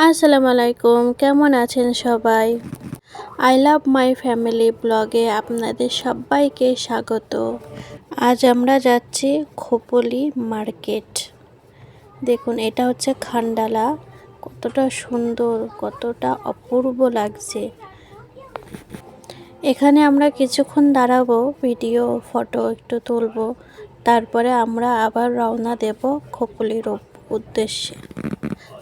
আসসালামু আলাইকুম, কেমন আছেন সবাই? আই লাভ মাই ফ্যামিলি ব্লগে আপনাদের সবাইকে স্বাগত। আজ আমরা যাচ্ছি খোপলি মার্কেট। দেখুন, এটা হচ্ছে খান্ডালা। কতটা সুন্দর, কতটা অপূর্ব লাগছে। এখানে আমরা কিছুক্ষণ দাঁড়াবো, ভিডিও, ফটো একটু তুলবো। তারপরে আমরা আবার রওনা দেব খোপলির উদ্দেশ্যে।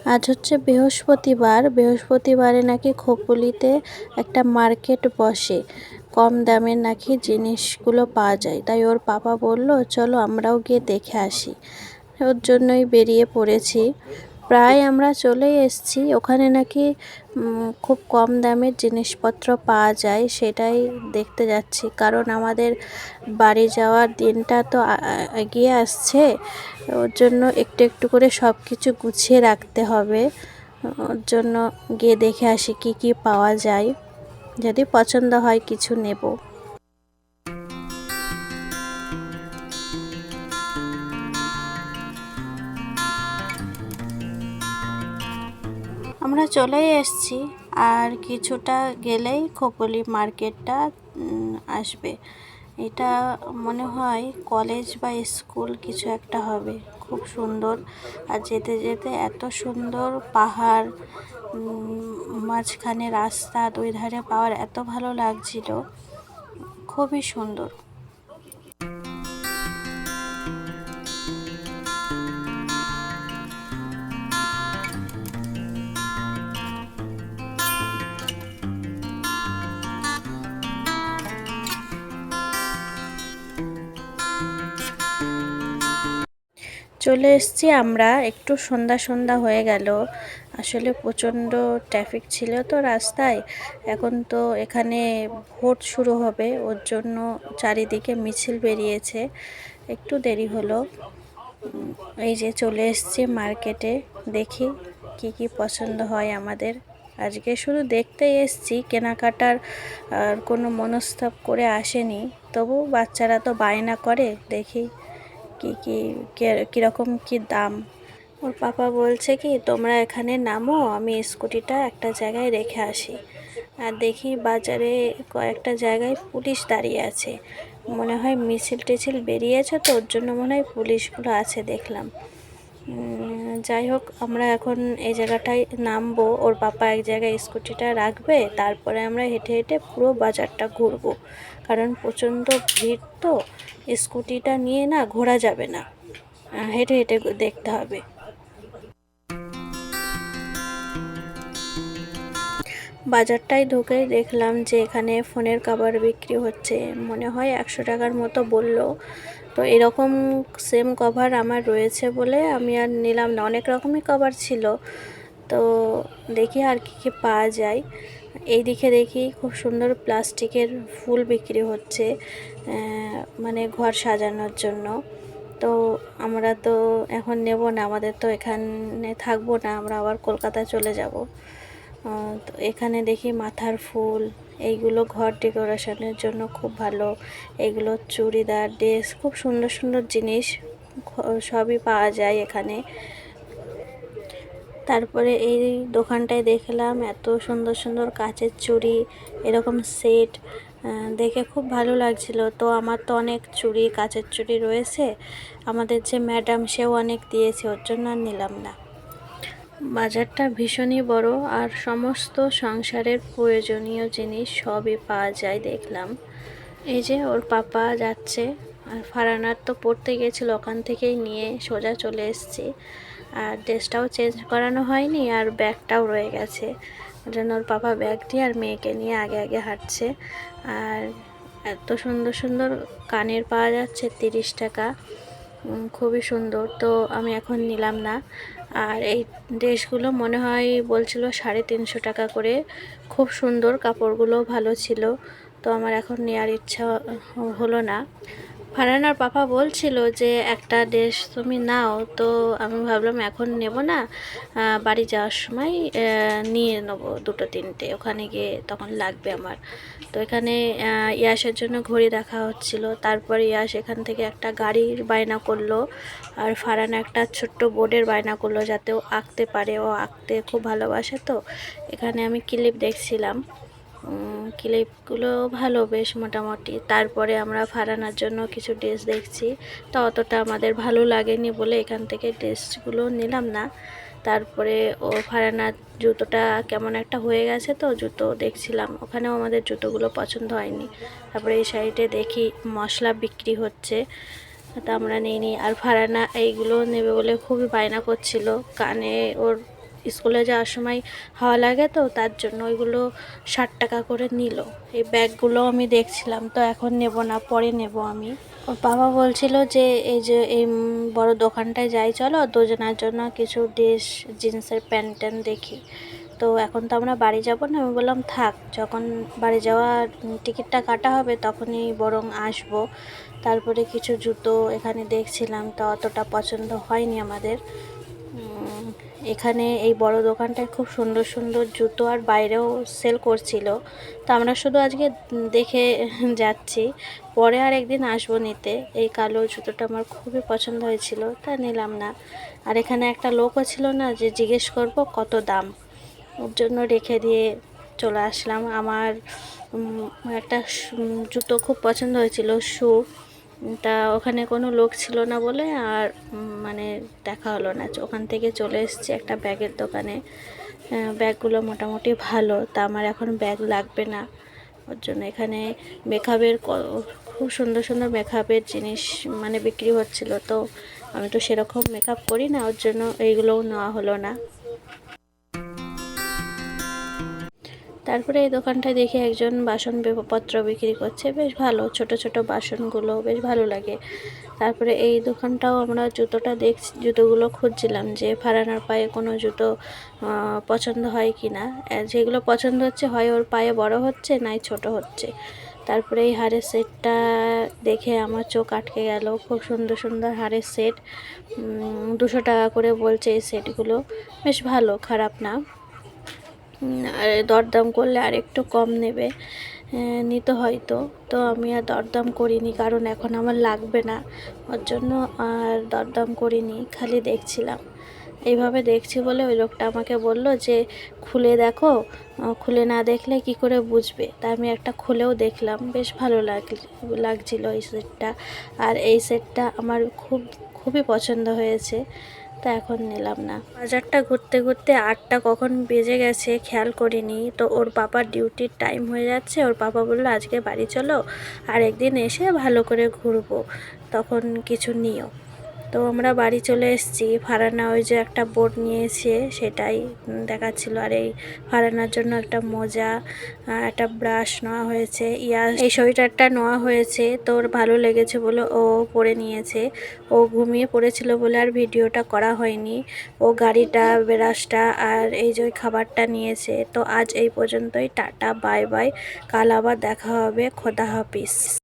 আজ হচ্ছে বৃহস্পতিবার। বৃহস্পতিবারে নাকি খোপলিতে একটা মার্কেট বসে। কম দামের নাকি জিনিসগুলো পাওয়া যায়। তাই ওর পাপা বলল, চলো আমরাও গিয়ে দেখে আসি। ওর জন্যই বেরিয়ে পড়েছি। প্রায় আমরা চলে এসেছি। ওখানে নাকি খুব কম দামের জিনিসপত্র পাওয়া যায়, সেটাই দেখতে যাচ্ছি। কারণ আমাদের বাড়ি যাওয়ার দিনটা তো এগিয়ে আসছে। ওর জন্য একটু একটু করে সব কিছু গুছিয়ে রাখতে হবে। ওর জন্য গিয়ে দেখে আসি কি কি পাওয়া যায়। যদি পছন্দ হয় কিছু নেব। আমরা চলেই এসছি। আর কিছুটা গেলেই খোপলি মার্কেটটা আসবে। এটা মনে হয় কলেজ বা স্কুল কিছু একটা হবে। খুব সুন্দর। আর যেতে যেতে এত সুন্দর পাহাড় মাঝখানে রাস্তা, দুই ধারে পাওয়ার এত ভালো লাগছিল। খুবই সুন্দর। চলে এসছি আমরা। একটু সন্ধ্যা সন্ধ্যা হয়ে গেল। আসলে প্রচণ্ড ট্রাফিক ছিল তো রাস্তায়। এখন তো এখানে ভোট শুরু হবে। ওর জন্য চারিদিকে মিছিল বেরিয়েছে। একটু দেরি হলো। এই যে চলে এসছি মার্কেটে দেখি কি কি পছন্দ হয় আমাদের। আজকে শুধু দেখতেই এসছি। কেনাকাটার আর কোনো মনস্তাপ করে আসেনি। তবু বাচ্চারা তো বায়না করে। দেখি কি, কী কীরকম কী দাম? ওর পাপা বলছে কি, তোমরা এখানে নামো, আমি স্কুটিটা একটা জায়গায় রেখে আসি। আর দেখি বাজারে কয়েকটা জায়গায় পুলিশ দাঁড়িয়ে আছে। মনে হয় মিছিল টিছিল বেরিয়েছে তো, ওর জন্য মনে হয় পুলিশগুলো আছে, দেখলাম। যাই হোক, আমরা এখন এই জায়গাটায় নামবো। ওর পাপা এক জায়গায় স্কুটিটা রাখবে, তারপরে আমরা হেঁটে হেঁটে পুরো বাজারটা ঘুরবো। কারণ প্রচণ্ড ভিড় তো, স্কুটিটা নিয়ে না ঘোরা যাবে না। হেঁটে হেঁটে দেখতে হবে। বাজারটায় ঢুকেই দেখলাম যে এখানে ফোনের কাভার বিক্রি হচ্ছে। মনে হয় একশো টাকার মতো বলল। তো এরকম সেম কভার আমার রয়েছে বলে আমি আর নিলাম না। অনেক রকমই কভার ছিল। তো দেখি আর কী কী পাওয়া যায়। এই দিকে দেখি খুব সুন্দর প্লাস্টিকের ফুল বিক্রি হচ্ছে মানে ঘর সাজানোর জন্য। তো আমরা তো এখন নেব না, আমাদের তো এখানে থাকব না, আমরা আবার কলকাতা চলে যাব। তো এখানে দেখি মাথার ফুল এইগুলো ঘর ডেকোরেশনের জন্য খুব ভালো। এগুলো চুড়িদার, ড্রেস, খুব সুন্দর সুন্দর জিনিস সবই পাওয়া যায় এখানে। তারপরে এই দোকানটায় দেখলাম এত সুন্দর সুন্দর কাচের চুড়ি, এরকম সেট দেখে খুব ভালো লাগছিল। তো আমার তো অনেক চুড়ি, কাচের চুড়ি রয়েছে। আমাদের যে ম্যাডাম, সেও অনেক দিয়েছে, ওর জন্য আর নিলাম না। বাজারটা ভীষণই বড় আর সমস্ত সংসারের প্রয়োজনীয় জিনিস সবই পাওয়া যায় দেখলাম। এই যে ওর পাপা যাচ্ছে আর ফারানার তো পড়তে গেছিল, ওখান থেকেই নিয়ে সোজা চলে এসেছি। আর ড্রেসটাও চেঞ্জ করানো হয়নি আর ব্যাগটাও রয়ে গেছে। ওই জন্য ওর পাপা ব্যাগ দিয়ে আর মেয়েকে নিয়ে আগে আগে হাঁটছে। আর এত সুন্দর সুন্দর কানের পাওয়া যাচ্ছে, তিরিশ টাকা। খুবই সুন্দর। তো আমি এখন নিলাম না। আর এই ড্রেসগুলো মনে হয় বলছিল সাড়ে তিনশো টাকা করে। খুব সুন্দর কাপড়গুলো ভালো ছিল। তো আমার এখন নেওয়ার ইচ্ছা হলো না। ফারহানার পাপা বলছিল যে, একটা ড্রেস তুমি নাও। তো আমি ভাবলাম, এখন নেব না। বাড়ি যাওয়ার সময় নিয়ে নেব দুটো তিনটে। ওখানে গিয়ে তখন লাগবে আমার। তো এখানে ইয়াসের জন্য ঘড়ি দেখা হচ্ছিল। তারপরে ইয়াস এখান থেকে একটা গাড়ির বায়না করল আর ফারহানা একটা ছোট্ট বোর্ডের বায়না করল যাতে ও আঁকতে পারে। ও আঁকতে খুব ভালোবাসে তো। এখানে আমি ক্লিপ দেখছিলাম। ক্লিপগুলো ভালো বেশ মোটামুটি। তারপরে আমরা ফারানার জন্য কিছু ড্রেস দেখছি। তো অতটা আমাদের ভালো লাগেনি বলে এখান থেকে ড্রেসগুলো নিলাম না। তারপরে ও ফারানার জুতোটা কেমন একটা হয়ে গেছে তো, জুতো দেখছিলাম। ওখানেও আমাদের জুতোগুলো পছন্দ হয়নি। তারপরে এই সাইডে দেখি মশলা বিক্রি হচ্ছে। তা আমরা নিইনি। আর ফারানা এইগুলো নেবে বলে খুবই বায়না করছিল। কানে ওর স্কুলে যাওয়ার সময় হাওয়া লাগে তো, তার জন্য ওইগুলো ষাট টাকা করে নিল। এই ব্যাগগুলো আমি দেখছিলাম, তো এখন নেব না, পরে নেব আমি। ওর বাবা বলছিল যে, এই যে, এই বড় দোকানটায় যাই, চলো, দুজনের জন্য কিছু ড্রেস, জিন্সের প্যান্ট ট্যান্ট দেখি। তো এখন তো আমরা বাড়ি যাব না, আমি বললাম, থাক, যখন বাড়ি যাওয়ার টিকিটটা কাটা হবে, তখনই বরং আসব। তারপরে কিছু জুতো এখানে দেখছিলাম, তো অতটা পছন্দ হয়নি আমাদের। এখানে এই বড় দোকানটায় খুব সুন্দর সুন্দর জুতো আর বাইরেও সেল করছিল। তো আমরা শুধু আজকে দেখে যাচ্ছি। পরে আর একদিন আসব নিতে। এই কালো জুতোটা আমার খুবই পছন্দ হয়েছিল, তা নিলাম না। আর এখানে একটা লোকও ছিল না যে জিজ্ঞেস করব কত দাম। ওর জন্য রেখে দিয়ে চলে আসলাম। আমার একটা জুতো খুব পছন্দ হয়েছিল, শু। তা ওখানে কোনো লোক ছিল না বলে আর মানে দেখা হলো না। ওখান থেকে চলে এসেছি একটা ব্যাগের দোকানে। ব্যাগগুলো মোটামুটি ভালো, তা আমার এখন ব্যাগ লাগবে না। ওর জন্য এখানে মেকআপের খুব সুন্দর সুন্দর মেকআপের জিনিস মানে বিক্রি হচ্ছিল। তো আমি তো সেরকম মেকআপ করি না, ওর জন্য এইগুলোও নেওয়া হলো না। তারপরে এই দোকানটায় দেখে একজন বাসন পত্র বিক্রি করছে। বেশ ভালো, ছোট ছোট বাসনগুলো বেশ ভালো লাগে। তারপরে এই দোকানটাও আমরা জুতোটা দেখ জুতোগুলো খুঁজছিলাম যে ফারানার পায়ে কোনো জুতো পছন্দ হয় কি না যেগুলো পছন্দ হচ্ছে হয়, ওর পায়ে বড় হচ্ছে, নাই ছোট হচ্ছে। তারপরে এই হারের সেটটা দেখে আমার চোখ আটকে গেল। খুব সুন্দর সুন্দর হারের সেট। দুশো টাকা করে বলছে এই সেটগুলো। বেশ ভালো, খারাপ না। আর দরদাম করলে আর একটু কম নেবে নিতে হয়তো। তো আমি আর দরদাম করিনি, কারণ এখন আমার লাগবে না। ওর জন্য আর দরদাম করিনি, খালি দেখছিলাম। এইভাবে দেখছি বলে ওই লোকটা আমাকে বলল যে, খুলে দেখো খুলে না দেখলে কি করে বুঝবে? তা আমি একটা খুলেও দেখলাম, বেশ ভালো লাগ লাগছিল এই সেটটা। আর এই সেটটা আমার খুব, খুবই পছন্দ হয়েছে। তা এখন নিলাম না। বাজারটা ঘুরতে ঘুরতে আটটা কখন বেজে গেছে খেয়াল করিনি। তো ওর পাপার ডিউটির টাইম হয়ে যাচ্ছে। ওর পাপা বলল, আজকে বাড়ি চলো, আর একদিন এসে ভালো করে ঘুরবো। তখন কিছু নিও। তো আমরা বাড়ি চলে এসেছি। ফারানা ওই যে একটা বোর্ড নিয়েছে, সেটাই দেখাচ্ছিল। আর এই ফারানার জন্য একটা মোজা একটা ব্রাশ নেওয়া হয়েছে। ইয়া, এই সোয়েটারটা নেওয়া হয়েছে। তোর ভালো লেগেছে বলে ও পরে নিয়েছে। ও ঘুমিয়ে পড়েছিল বলে আর ভিডিওটা করা হয়নি। ও গাড়িটা ব্রাশটা আর এই যে খাবারটা নিয়েছে। তো আজ এই পর্যন্তই। Tata, bye bye. কাল আবার দেখা হবে। খোদা হাফিজ।